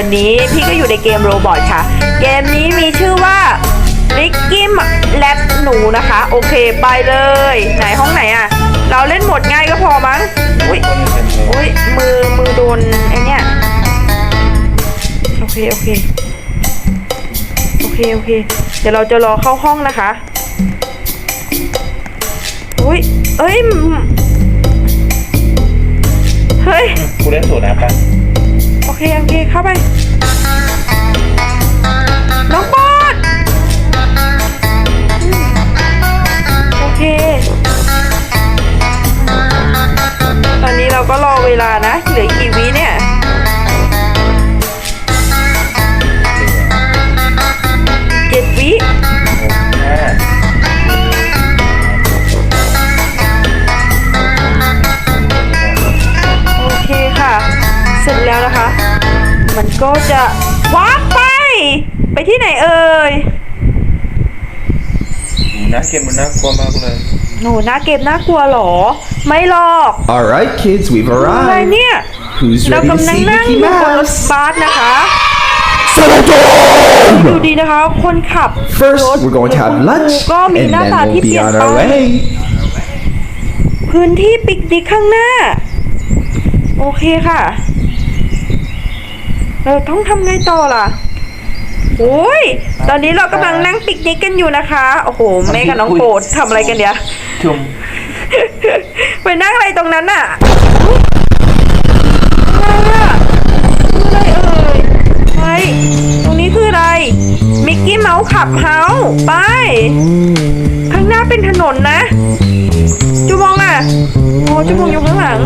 วันนี้พี่ก็อยู่ในเกมโรบอทค่ะ เกมนี้มีชื่อว่าริกกี้แลบหนูนะคะ โอเคไปเลย ไหนห้องไหนอะเราเล่นหมดง่ายก็พอมั้งอุ้ยอุ้ยมือมือโดนไอเนี้ยโอเคโอเคโอเคโอเค เดี๋ยวเราจะรอเข้าห้องนะคะอุ้ยเอ้ยเฮ้ยกูเล่นสูตรนะปะ เคโอเคเข้าไป น้องปอนโอเค ตอนนี้เราก็รอเวลานะ เหลืออีกกี่วิเนี่ย ก็จะว้าร์ปไป ไปที่ไหนเอ่ยนะเกมมันน่ากลัวมากเลยโหหน้าเกมน่ากลัวเหรอ ไม่หรอก All right, kids, we've อะไร arrived. เนี่ย Who's เรา ready to กำลัง see นั่งอ Mickey ยู่บนรถ Mouse? บัสนะคะ Settle ดู down! ดีนะคะ คนขับ First, รถ we're going to have lunch, ก็มี and หน้า then ตาที่ we'll เป be ลี่ยน on ไป our way. พื้นที่ปิกนิกข้างหน้า โอเคค่ะ เราต้องทำไงต่อล่ะโอ้ยตอนนี้เรากำลังนั่งปิกนิกกันอยู่นะคะ โอ้โห แม่กับน้องโปรดทำอะไรกันเดี๋ยวชุมไปนั่งอะไรตรงนั้นน่ะอะไรอะคืออะไรเอ่ยไปตรงนี้คืออะไร มิกกี้เมาส์ขับเฮาส์ไป ข้างหน้าเป็นถนนนะ จูมองอะโอ้จูมองอยู่ข้างหลัง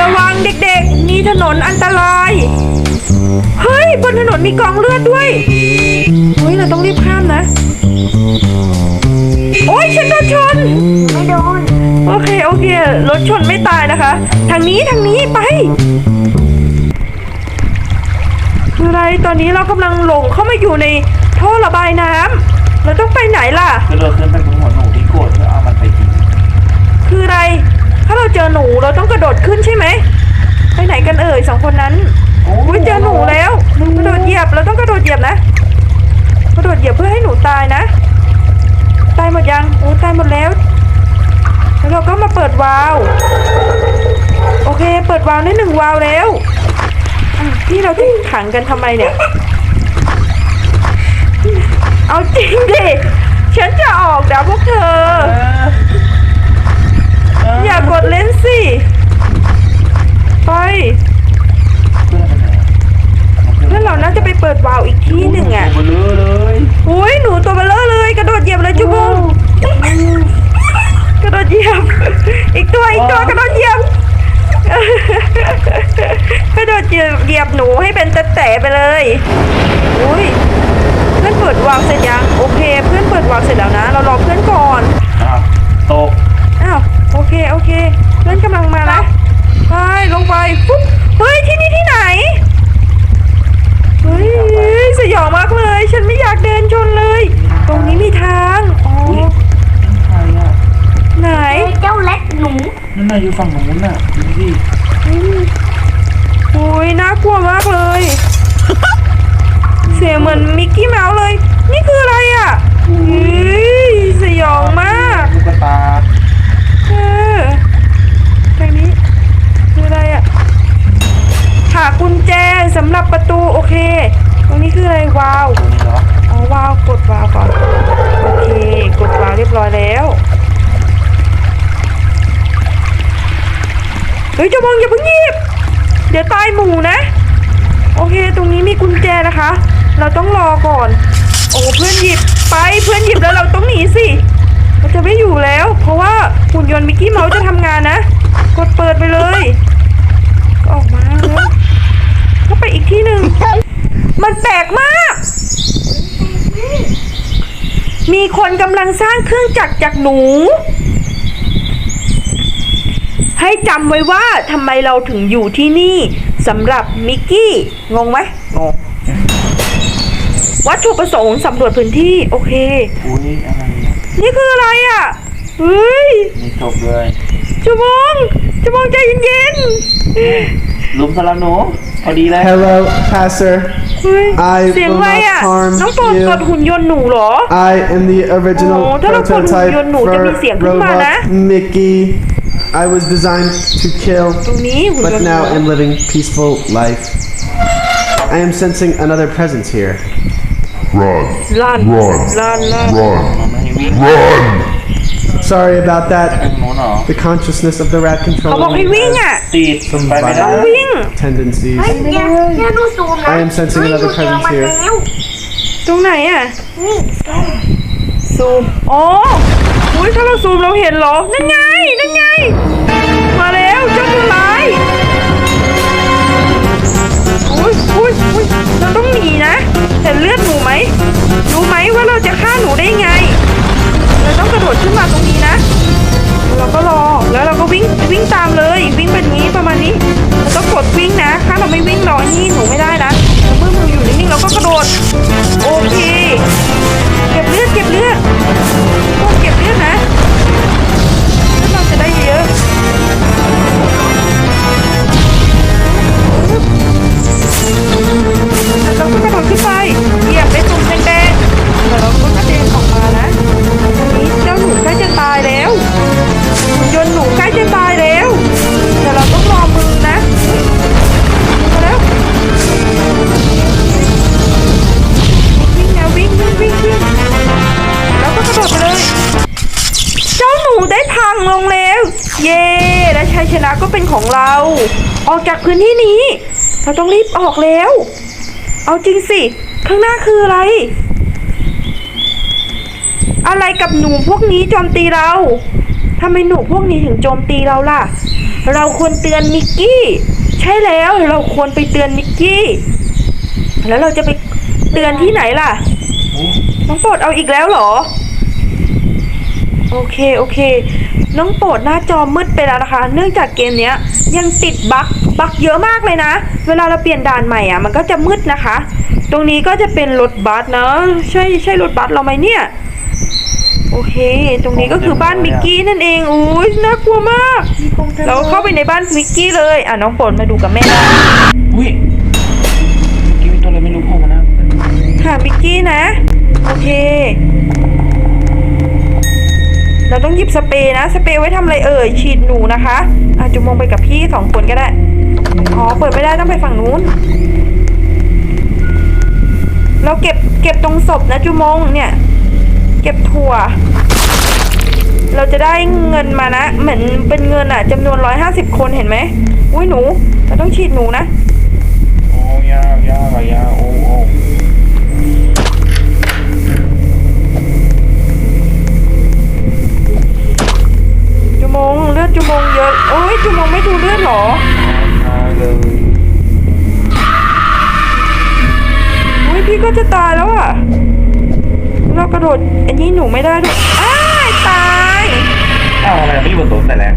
ระวังเด็กๆมี ถนนอันตราย เฮ้ย บนถนนมีกองเลือดด้วยเฮ้ยเราต้องรีบข้ามนะ โอ้ยฉันโดนชน ไม่โดน โอเค โอเค รถชนไม่ตายนะคะ ทางนี้ทางนี้ไปคืออะไรตอนนี้เรากำลังหลงเข้ามาอยู่ในท่อระบายน้ำเราต้องไปไหนล่ะก็เลยขึ้นไปบนหัวหนูที่โกรธเพื่อเอามันไปกินคืออะไร ถ้าเราเจอหนูเราต้องกระโดดขึ้นใช่ไหม ไปไหนกันเอ่ยสองคนนั้นอุ้ยเจอหนูแล้วกระโดดเหยียบเราต้องกระโดดเหยียบนะกระโดดเหยียบเพื่อให้หนูตายนะ ตายหมดยังโอ้ตายหมดแล้วแล้วเราก็มาเปิดวาล์วโอเค เปิดวาล์วได้หนึ่งวาล์วแล้วอะพี่เราที่ขังกันทำไมเนี่ย เอาจริงดิฉันจะออกเดี๋ยวพวกเธอ กระโดดเหยียบเหยียบหนูให้เป็นแตะๆไปเลย อุ้ยเพื่อนเปิดวาล์วเสร็จยังโอเค เพื่อนเปิดวาล์วเสร็จแล้วนะ เรารอเพื่อนก่อนอ้าวตกอ้าวโอเคโอเค เพื่อนกำลังมานะไปลงไปปุ๊บเฮ้ยที่นี่ที่ไหนเฮ้ยสยองมากเลย ฉันไม่อยากเดินชนเลย ตรงนี้มีทางอ๋อใครอะไหนเจ้าเล็กหนูนั่นน่ะอยู่ฝั่งนู้นน่ เฮ้ยเจะมองอย่าเพิ่งหยิบ เดี๋ยวตายหมูนะ โอเค ตรงนี้มีกุญแจนะคะ เราต้องรอก่อน โอ้เพื่อนหยิบไปเพื่อนหยิบแล้วเราต้องหนีสิเราจะไม่อยู่แล้ว เพราะว่าหุ่นยนต์มิกกี้เมาส์จะทำงานนะ กดเปิดไปเลยออกมาแล้วก็ไปอีกที่หนึ่งมันแปลกมาก มีคนกำลังสร้างเครื่องจักรจากหนู ให้จำไว้ว่าทำไมเราถึงอยู่ที่นี่สำหรับมิกกี้ งงไหมงงวัตถุประสงค์สำรวจพื้นที่ โอเค อุ้ยอะไรเนี่ยนี่คืออะไรอะเฮ้ยมีศพเลยจูมองจูมองใจเย็นๆหลุมสำหรับหนูพอดีเลย Hello, Pastor. เฮ้ย I เสียง will อะไร not อะ harm น้องโปรด you. กดหุ่นยนต์หนูเหรอ I am the original Oh, ถ้าเรากดหุ่น prototype ยนต์หนูจะมี for เสียงขึ้นมานะ robot Mickey. I was designed to kill, ตรงนี้หุ่นยน but ต์หนู now am living peaceful life. I am sensing another presence here. Run. ลั่น Run. ลั่นลั่น Run. มันไม่ให้วิ่ง Run. Sorry about ไป that. ทางโน้นเหรอ The consciousness of the rat เขาบอกให้ controlling วิ่งอ่ะ ติด some ไปไม่ได้ violent วิ่ง tendencies. เดี๋ยวเดี๋ยวดูซูมนะ I am sensing เฮ้ย another หนูเจอ presence มัน here แล้ว ตรงไหนอ่ะ นี่ ซูม อ๋อ อุ้ยถ้าเราซูมเราเห็นเหรอ นั่นไง นั่นไง มาแล้วเจ้าตัวร้ายอุ้ยอุ้ยอุ้ยเราต้องหนีนะเห็นเลือดหนูไหมรู้ไหมว่าเราจะฆ่าหนูได้ไง เราต้องกระโดดขึ้นมาตรงนี้นะ เราก็รอแล้วเราก็วิ่งวิ่งตามเลย วิ่งแบบนี้ประมาณนี้เราต้องกดวิ่งนะ ถ้าเราไม่วิ่งรอนี่หนูไม่ได้นะเมื่อมืออยู่นิ่งๆเราก็กระโดดโอเค องเราออกจากพื้นที่นี้ เราต้องรีบออกแล้ว เอาจริงสิ ข้างหน้าคืออะไร อะไรกับหนูพวกนี้โจมตีเราทำไมหนูพวกนี้ถึงโจมตีเราล่ะ เราควรเตือนนิกกี้ ใช่แล้วเราควรไปเตือนนิกกี้ แล้วเราจะไปเตือนที่ไหนล่ะ น้องโปรดเอาอีกแล้วเหรอ โอเค โอเคน้องโปรดหน้าจอมืดไปแล้วนะคะ เนื่องจากเกมเนี้ยยังติดบั๊กบั๊กเยอะมากเลยนะ เวลาเราเปลี่ยนด่านใหม่อะมันก็จะมืดนะคะ ตรงนี้ก็จะเป็นรถบัสนะใช่ใช่รถบัสเราไหมเนี่ยโอเค ตรงนี้ก็คือบ้านมิกกี้นั่นเองอุ้ยน่ากลัวมาก เราเข้าไปในบ้านมิกกี้เลยอะน้องโปรดมาดูกับแม่ได้อุ้ยเมื่อกี้มีตัวอะไรไม่รู้โผล่มานะหามิกกี้นะ โอเค เราต้องหยิบสเปรย์นะ สเปรย์ไว้ทำอะไรเอ่ย ฉีดหนูนะคะ อาจุมองไปกับพี่สองคนก็ได้ อ๋อ เปิดไม่ได้ต้องไปฝั่งนู้น เราเก็บเก็บตรงศพนะจุมงเนี่ย เก็บถั่ว เราจะได้เงินมานะ เหมือนเป็นเงินอะจำนวนร้อยห้าสิบคนเห็นไหม อุ้ยหนู เราต้องฉีดหนูนะ โอ้ยาวยาวอะยาวโอ้โอ้ มงเลือดจุมงเยอะโอ้ยจุมงไม่ดูเลือดเหรอยาวเลยอุ้ยพี่ก็จะตายแล้วอะ เรากระโดดอันนี้หนูไม่ได้ด้วยอ้ายตายอ้าวอะไรไม่อยู่บนโต๊ะแต่แรก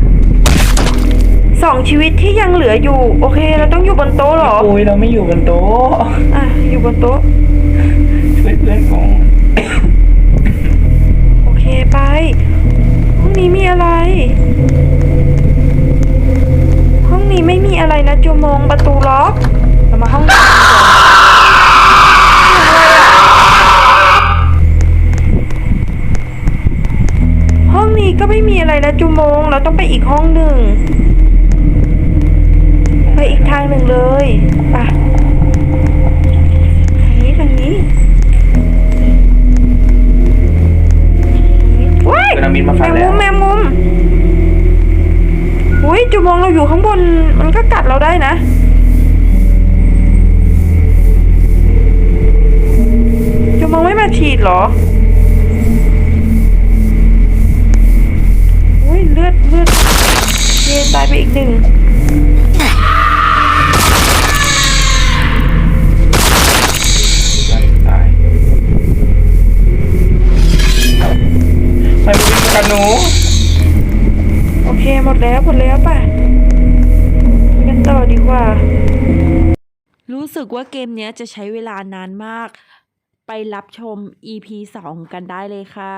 สองชีวิตที่ยังเหลืออยู่ โอเค เราต้องอยู่บนโต๊ะเหรอโอ้ยเราไม่อยู่บนโต๊ะอะอยู่บนโต๊ะช่วยเพื่อนของ อะไรนะจุมงประตูล็อกเรามาห้องนี้กันก่อนเสียงอะไรอะห้องนี้ก็ไม่มีอะไรนะจุมง เราต้องไปอีกห้องหนึ่ง ไปอีกทางหนึ่งเลยไปทางนี้ทางนี้ว้ายเป็นอามินมาแมฟันงแล้มุวมแมงมุม อุ้ยจุมองเราอยู่ข้างบน มันก็กัดเราได้นะจุมองไม่มาฉีดเหรอ อุ้ยเลือดเลือดเยตายไปอีกหนึ่งตายไม่วิ่งกันหนู เคหมดแล้วหมดแล้วป่ะไปกันต่อดีกว่า รู้สึกว่าเกมเนี้ยจะใช้เวลานานมาก ไปรับชม EP 2 กันได้เลยค่ะ